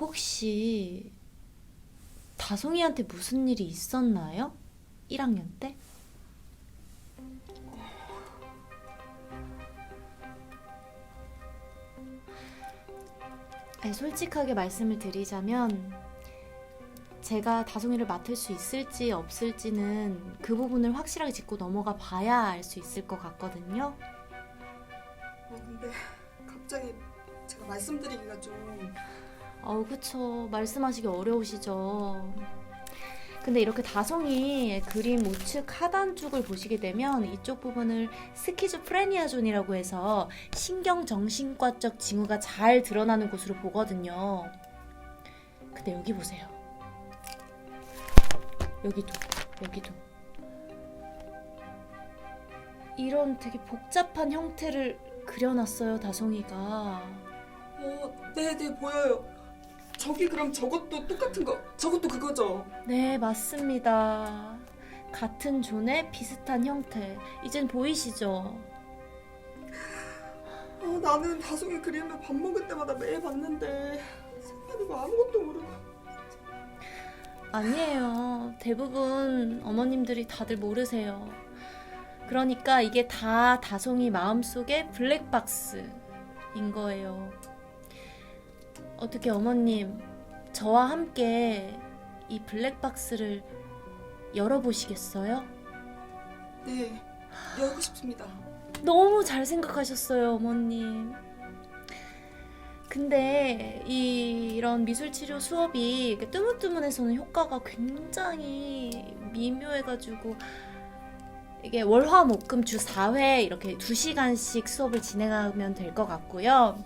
혹시 다송이한테 무슨 일이 있었나요? 1학년 때? 아니, 솔직하게 말씀을 드리자면 제가 다송이를 맡을 수 있을지 없을지는 그 부분을 확실하게 짚고 넘어가 봐야 알 수 있을 것 같거든요. 어, 근데 갑자기 제가 말씀드리기가 좀 어우, 그쵸. 말씀하시기 어려우시죠. 근데 이렇게 다송이 그림 우측 하단 쪽을 보시게 되면 이쪽 부분을 스키즈프레니아 존이라고 해서 신경정신과적 징후가 잘 드러나는 곳으로 보거든요. 근데 여기 보세요. 여기도, 여기도. 이런 되게 복잡한 형태를 그려놨어요, 다송이가. 어, 네네 보여요. 저기 그럼 저것도 똑같은 거 저것도 그거죠? 네, 맞습니다. 같은 존의 비슷한 형태. 이젠 보이시죠? 어, 나는 다송이 그림을 밥 먹을 때마다 매일 봤는데 색깔이고 아무것도 모르고 아니에요. 대부분 어머님들이 다들 모르세요. 그러니까 이게 다 다송이 마음속의 블랙박스인 거예요. 어떻게 어머님, 저와 함께 이 블랙박스를 열어보시겠어요? 네 열고 싶습니다. 너무 잘 생각하셨어요, 어머님. 근데 이, 이런 미술치료 수업이 뜨문뜨문해서는 효과가 굉장히 미묘해가지고 이게 월화목금 주 4회 이렇게 2시간씩 수업을 진행하면 될 것 같고요.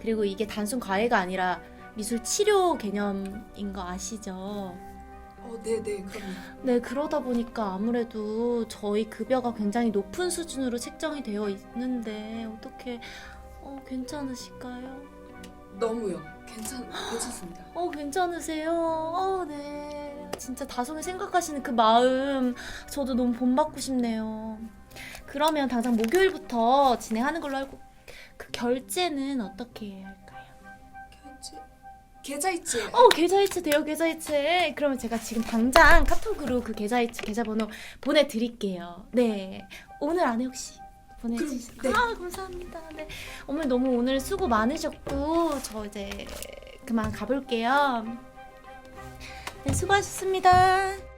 그리고 이게 단순 과외가 아니라 미술 치료 개념인 거 아시죠? 어, 네네 그럼요. 네, 그러다 보니까 아무래도 저희 급여가 굉장히 높은 수준으로 책정이 되어 있는데 어떻게 어, 괜찮으실까요? 너무요. 괜찮 괜찮습니다. 어, 괜찮으세요? 어, 네. 진짜 다송이 생각하시는 그 마음 저도 너무 본받고 싶네요. 그러면 당장 목요일부터 진행하는 걸로 알고 그 결제는 어떻게 해야 할까요? 결제 계좌이체. 어, 계좌이체 돼요, 계좌이체. 그러면 제가 지금 당장 카톡으로 그 계좌이체 계좌번호 보내드릴게요. 네. 오늘 안에 혹시 보내주세요. 그럼, 네. 아, 감사합니다. 네. 어머니 너무 오늘 수고 많으셨고, 저 이제 그만 가볼게요. 네, 수고하셨습니다.